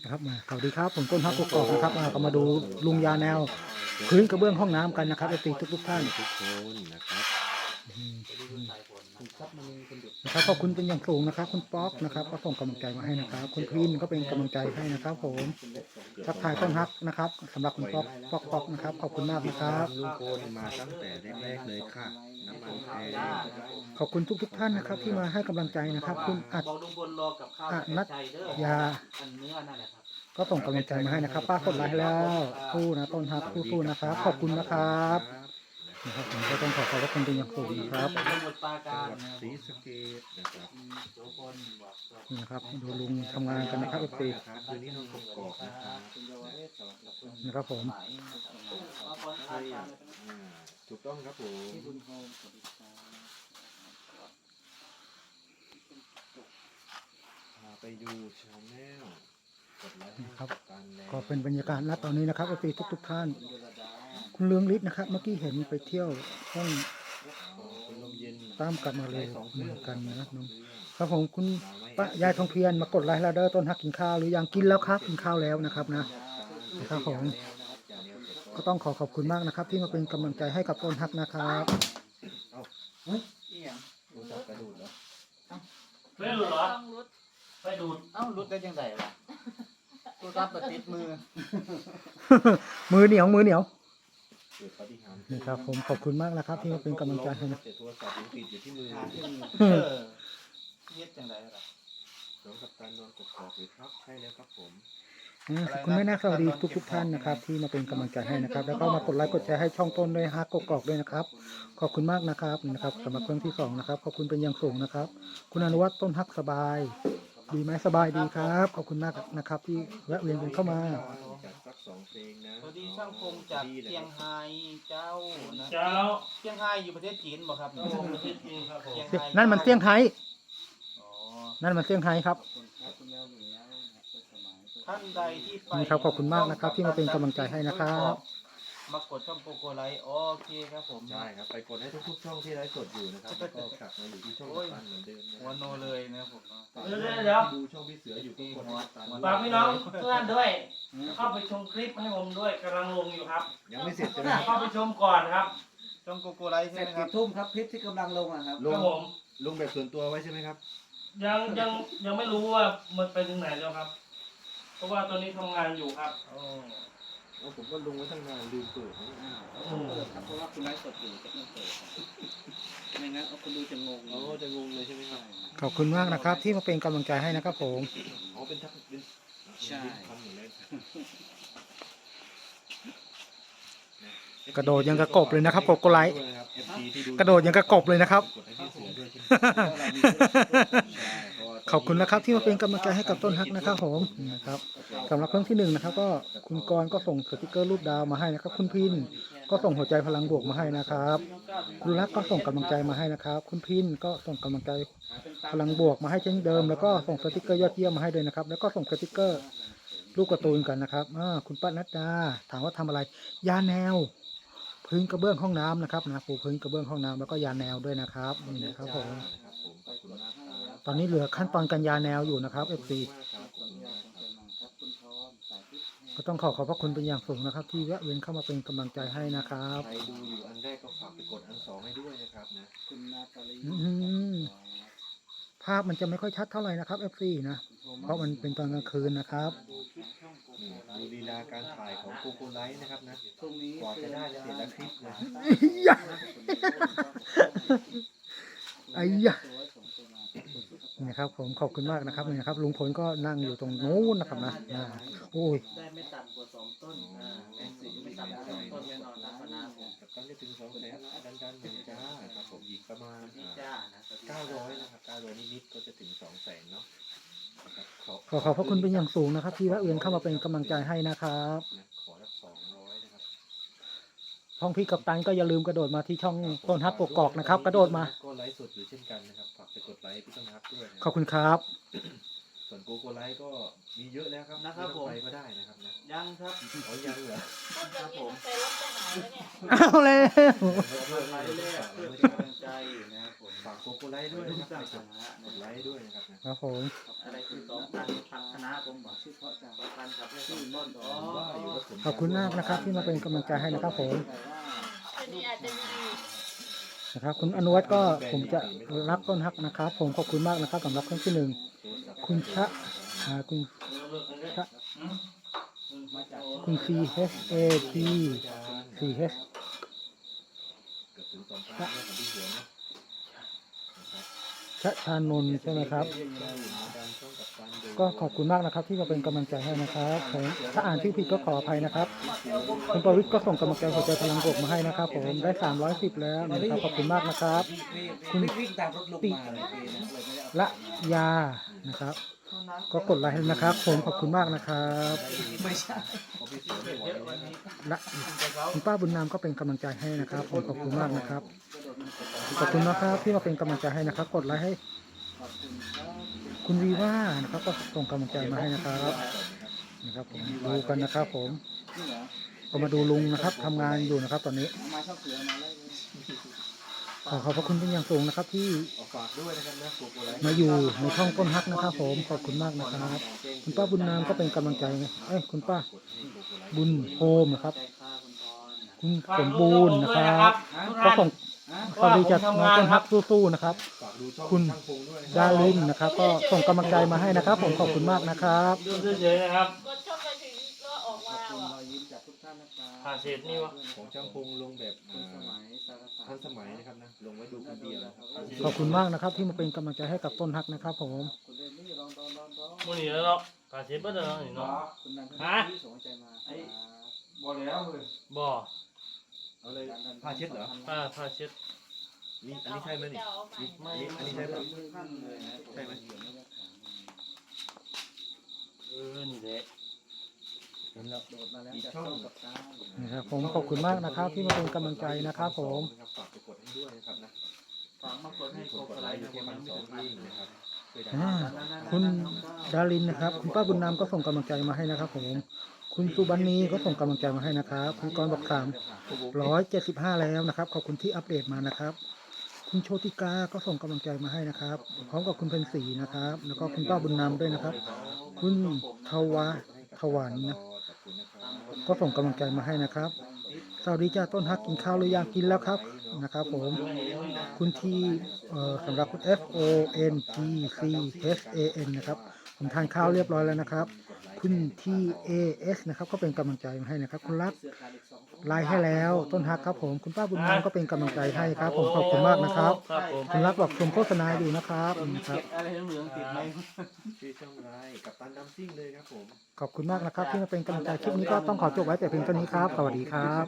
นะครับมาสวัสดีครับผมต้นพักกกอกนะครับมาก็มาดูลุงยาแนวพื้นกระเบื้องห้องน้ำกันนะครับไอตีทุกทุกท่านทุกคนนะครับ นะครับขอบคุณเป็นอย่างสูงนะครับ คุณป๊อกนะครับ ก็ส่งกำลังใจมาให้นะครับ คุณพินก็เป็นกำลังใจให้นะครับ ผมทักทายต้นฮักนะครับสำหรับคุณป๊อกป๊อกป๊อกนะครับ ขอบคุณมากนะครับลุงโกนมาตั้งแต่แรกๆเลยค่ะน้ำมันแพงขอบคุณทุกทุกๆท่านนะครับ ที่มาให้กำลังใจนะครับ คุณอัดบอกลุงพลรอกับข้าวอะนัดใจเด้อยาอันเนื้อนั่นแหละครับก็ส่งกำลังใจมาให้นะครับ ป้ากดไลค์ให้แล้วสู้นะต้นฮักสู้ๆนะครับ ขอบคุณนะครับ นะครับผมก็ต้องขอขอบพระคุณเป็นอย่างสูงนะครับสมุทรปราจักางรหวัดนะศรีสะเกษนะครับโสพลบอกสวัสดีนี่นะครับดูลุงทำงานกันนะครับเอฟซีครับคืนนี้น้องกกอกนะครับคุณเยาวเรศสวัสดีครับนะครับผมหมายเอาคนอ่านตามเลยครับอ่าถูกต้องครับผมพี่บุญโฮมสวัสดีครับพาไปดูชาแนลกดไลค์ให้ครับ กัปตันแล้ว ก็เป็นบรรยากาศณตอนนี้นะครับเอฟซีทุกทุกๆท่าน คุณโยรดาคุณ เลืองฤทธิ์นะครับ เมื่อกี้เห็นไปเที่ยวห้องอ๋อคุณลมเย็นตามกลับมาเลยสองเคเหรื่มืองอนกันนะสน้อองงเครื่องครับผมคุณป้ายายทองเพียรมากดไลค์แล้วเด้อต้นฮักกินข้าวหรือยังกินแล้วครับกินข้าวแล้วนะครับนะครับผมก็ต้องขอขอบคุณมากนะครับ ที่มาเป็นกำลังใจให้กับต้นฮักนะครับนี่หยังรู้จักกระดูดเหรอไม่หลุดเหรอไม่ดูดเอ้ารุดได้ยังไงล่ะตัวรับประติดมือ มือเหนียวมือเหนียวเกิดปาฏิหาริย์นี่ครับ ผมขอบคุณมากนะครับ ที่มาเป็นกำลังใจให้นะแต่โทรศัพท์ยังติดอยู่ที่มือหาขึ้นอืมเออเฮ็ดจังไดล่ะน้องกัปตันนอนกกอกหรือครับใช่แล้วครับผมอืมคุณแม่นาคสวัสดีทุกทุกๆท่านนะครับ ที่มาเป็นกำลังใจให้นะครับ แล้วก็มากดไลค์กดแชร์ให้ช่องต้นด้วยฮักกกอกด้วยนะครับ ขอบคุณมากนะครับนี่นะครับสำหรับเครื่องที่สองนะครับ ขอบคุณเป็นอย่างสูงนะครับ คุณอนุวัฒน์ต้นฮักสบาย ดีไหมสบายดีครับ ขอบคุณมากนะครับ ที่แวะเวียนกันเข้ามาจัด สักสองเพลงนะสวัสดีช่างพงจากเชียงไฮ้เจ้านะเช้าเชียงไฮ้อยู่ประเทศจีนบ่ครับครับผมคิดจริงครับผมเชียงไฮ้นั่นมันเซี่ยงไฮ้อ๋อนั่นมันเซี่ยงไฮ้ครับท่านใดที่ไปนี่ครับขอบคุณมากนะครับ ที่มาเป็นกำลังใจให้นะครับ มากดช่องโกโกไลท์โอเคครับผม ใช่ครับ ไปกดให้ทุกๆช่องที่ไลฟ์สดอยู่นะครับแล้วก็กลับมาอยู่ที่ช่องกัปตันเหมือนเดิมนะหัวโนเลยนะครับผมเนาะเดี๋ยวเดี๋ยวเดี๋ยวดูช่องพี่เสืออยู่ก็กดให้กัปตันฝากพี่น้องเพื่อนด้วย เข้าไปชมคลิปให้ผมด้วยกำลังลงอยู่ครับยังไม่เสร็จใช่ไหมครับเข้าไปชมก่อนครับช่องโกโกไลท์เสใช่ร็จไหมครักี่บ ทุ่มครับคลิปที่กำลังลงอะครับ ลคงรับผมลงแบบส่วนตัวไว้ใช่ไหมครับ ยังยังยังไม่รู้ว่ามันไปถึงไหนแล้วครับ เพราะว่าตอนนี้ทำงานอยู่ครับ โอ้ เอาผมก็ลงไว้ตั้งนานลืมเปิดนะอืมเปิดครับเพราะว่าคุณไลฟ์สดอยู่จะไม่เปิดครับไม่งั้นเอาคนดูจะงงอ๋อจะงงเลยใช่ไหมครับขอบคุณมากนะครับ ที่มาเป็นกำลังใจให้นะครับผม อ๋อเป็นทักเป็นใช่ทำอยู่แล้วกระโดดยังกระกบเลยนะครับกดกดไลค์ด้วยนะครับ FT ที่ดูกระโดดยังกระกบเลยนะครับ กดให้พี่เสือด้วยใช่ไหม ใช่เพราะว่า ขอบคุณนะครับที่มาเป็นกำลังใจให้กับต้นฮักนะครับผมนะครับสำหรับเครื่องที่หนึ่งนะครับ ก็คุณกรก็ส่งสติกเกอร์รูปดาวมาให้นะครับ คุณพินก็ส่งหัวใจพลังบวกมาให้นะครับคุณรักก็ส่งกำลังใจมาให้นะครับ คุณพินก็ส่งกำลังใจพลังบวกมาให้เช่นเดิม แล้วก็ส่งสติกเกอร์ยอดเยี่ยมมาให้ด้วยนะครับ แล้วก็ส่งสติกเกอร์รูปกร์ตูนกันนะครับคุณป้านัดดาถามว่าทำอะไร ยาแนว พื้นกระเบื้องห้องน้ำนะครับนะปูพื้นกระเบื้องห้องน้ำแล้วก็ยาแนวด้วยนะครับนี่นะครับผม ตอนนี้เหลือขั้นตอนการยาแนวอยู่นะครับ FC มากครับขอบคุณมากครับก็ต้องขอขอบพระคุณเป็นอย่างสูงนะครับ ที่แวะเวียนเข้ามาเป็นกำลังใจให้นะครับใครดูอยู่อันแรกก็ฝากไปกดอันสองให้ด้วยนะครับนะคุณนาตาลีอืมภาพมันจะไม่ค่อยชัดเท่าไหร่นะครับ FC นะเพราะมันเป็นตอนกลางคืนนะครับนี่ดูลีลาการถ่ายของโกโกไลท์นะครับนะพรุ่งนี้กว่าจะได้แต่ละคลิปนะไอ้ยะ นี่ครับ ผมขอบคุณมากนะครับนี่นะครับลุงพลก็นั่งอยู่ตรงนู้นนะครับนะอ่าโอ้ยได้ไม่ต่ำกว่าสองต้นอ่าแอนสีไม่ต่ำกว่าสองต้นแน่นอนนะคณะผมกับตั้งได้ถึงสองแสนดันดันหนึ่งจ้าครับผมอีกประมาณพี่จ้านะเก้าร้อยนะครับเก้าร้อยนิดๆก็จะถึงสองแสนเนาะนะครับขอขอขอบพระคุณเป็นอย่างสูงนะครับ ที่แวะเวียนเข้ามาเป็นกำลังใจให้นะครับนะขอสักสองร้อยนะครับช่องพี่กัปตันก็อย่าลืมกระโดดมาที่ช่องต้นฮักกกอกนะครับ กระโดดมาก็ไลฟ์สดอยู่เช่นกันนะครับฝา กไปกดไลค์พี่ต้นฮักด้วยนะขอบคุณครับ ส่วนโกโกไลท์ก็มีเยอะแล้วครับไม่ต้องไปก็ได้นะครับนะยังครับ เอายังเหรอครับผมเอาเลยไลฟ์แรกเพื่อเป็นกำลังใจนะครับผมฝากโกโก้ไลท์ด้วยนะครับให้กดกดไลค์ด้วยนะครับนะครับผม อะไรคือสองพันพันคณะผมบอกชื่อเพราะจังสองพันกับชื่อต้นอ๋อว่าอยู่ว่าผม ขอบคุณมากนะครับที่มาเป็นกำลังใจให้นะครับผม อันนี้อาจจะมี นะครับ คุณอนุวัฒน์ก็ผมจะรับต้นฮักนะครับ ผมขอบคุณมากนะครับสำหรับครั้งที่หนึ่งคุณชะหาคุณชะคุณ C H A T C H เอบถึงสองพันแล้วกับพี่เสือนะ ชะชานนท์ใช่ไหมครับ ก็ขอบคุณมากนะครับ ที่มาเป็นกำลังใจให้นะครับผมถ้าอ่านชื่อผิดก็ขออภัยนะครับคุณประวิทย์ก็ส่งกำลังใจหัวใจพลังบวกมาให้นะครับผมได้ 310 แล้วนะครับขอบคุณมากนะครับ คุณวิ่งตามรถลุกมาเลยพี่นะยานะครับ ก็กดไลค์ให้นะครับ ผมขอบคุณมากนะครับและคุณป้าบุญนำก็เป็นกำลังใจให้นะครับผมขอบคุณมากนะครับ ขอบคุณนะครับที่มาเป็นกำลังใจให้นะครับ กดไลค์ให้ คุณวีว่านะครับ ก็ส่งกำลังใจมาให้นะครับนะครับผมดูกันนะครับ ผมนี่เหรอก็มาดูลุงนะครับทำงานอยู่นะครับ ตอนนี้เอามาชอบเสือมาเลยขอขอบพระคุณเป็นอย่างสูงนะครับ ที่เอาฝากด้วยนะครับนะโกโก้ไลท์มาอยู่ในช่องต้นฮักนะครับ ผมขอบคุณมากนะครับ คุณป้าบุญนามก็เป็นกำลังใจเอ้ยคุณป้า บุญโฮมนะครับใจค่าคุณพรคุณสมบูรณ์นะครับก็ส่ง สวัสดีจากน้องต้นฮักสู้ๆนะครับฝากดูช่องคุณช่างพงด้วยนะคดารับรินนะครับ ก็ส่งกำลังใจมาให้นะครับ ผมขอบคุณมากนะครับดูเฉยๆนะครับกดช่องไปถึงก็ออกขมาอบคุณว่ะรอยยิ้มจากทุกท่านนะครับผ่านเศษนี่วะของช่างพงลงแบบทันสอ่ามัยสารพัดทันสมัยนะครับนะลงไว้ดูคนเดียวนะครับขอบคุณมากนะครับ ที่มาเป็นกำลังใจให้กับต้นฮักนะครับ ผมคุณเรนนี่รองรองรองรองมื่อนี้แล้วเนาะผ่านเศษเบิ้ลแล้วนี่เนาะคุณนันทฮะที่ส่งใจมาครับบ่แล้วเลยบ่ เอาเลยผ้าเช็ดเหรอผ้าผ้าเช็ดนี่อันนี้ใช่ไหมนี่จะเอาไปไม่อันนี้ใช่ปะท่านเลยนะใช่ไหมเออนี่แหละโดดมาแล้วอีกจะช่องเข้ากับตานะครับผมขอบคุณมากนะครับ ที่มาเป็นกำลังใจนะครับ ผมฝากไปกดให้ด้วยนะครับนะฝากมากดให้กโคดกกดไลไลค์ค์อนะยู่ผมที่ยัพังนไม่สถึองงพันยิ่งนะครับช่วยดันอ่าคุณดารินนะครับ คุณป้าบุญนำก็ส่งกำลังใจมาให้นะครับ ผม คุณสุบันนีก็ส่งกำลังใจมาให้นะครับ คุณกรบอกสามร้อยเจ็ดสิบห้าแล้วนะครับ ขอบคุณที่อัปเดตมานะครับ คุณโชติกาก็ส่งกำลังใจมาให้นะครับ พร้อมกับคุณเพนสีนะครับ แล้วก็คุณป้าบุญนำด้วยนะครับ คุณทวาทวันนะขอบคุณนะก็ส่งกำลังใจมาให้นะครับสวัสดีจ้าต้นฮักกินข้าวหรือยังกินแล้วครับนะครับผม คุณที่สำหรับคุณ F O N G C H A N นะครับ ผมทานข้าวเรียบร้อยแล้วนะครับ คุณ T A S นะครับ ก็เป็นกำลังใจมาให้นะครับ คุณรักไลน์ให้แล้ว ต้นฮักครับผมคุณป้าบุญนามก็เป็นกำลังใจให้ครับ ผมขอบคุณมากนะครับ ครับผมคุณรักบอกชมโฆษณาอยู่นะครับนะครับเก็บอะไรเหลืองๆติดไหม ชื่อช่องไลน์กับตันดัมซิ่งเลยครับผม ขอบคุณมากนะครับ ที่มาเป็นกำลังใจคลิปนี้ก็ต้องขอจบไว้แต่เพียงเท่านี้ครับ สวัสดีครับ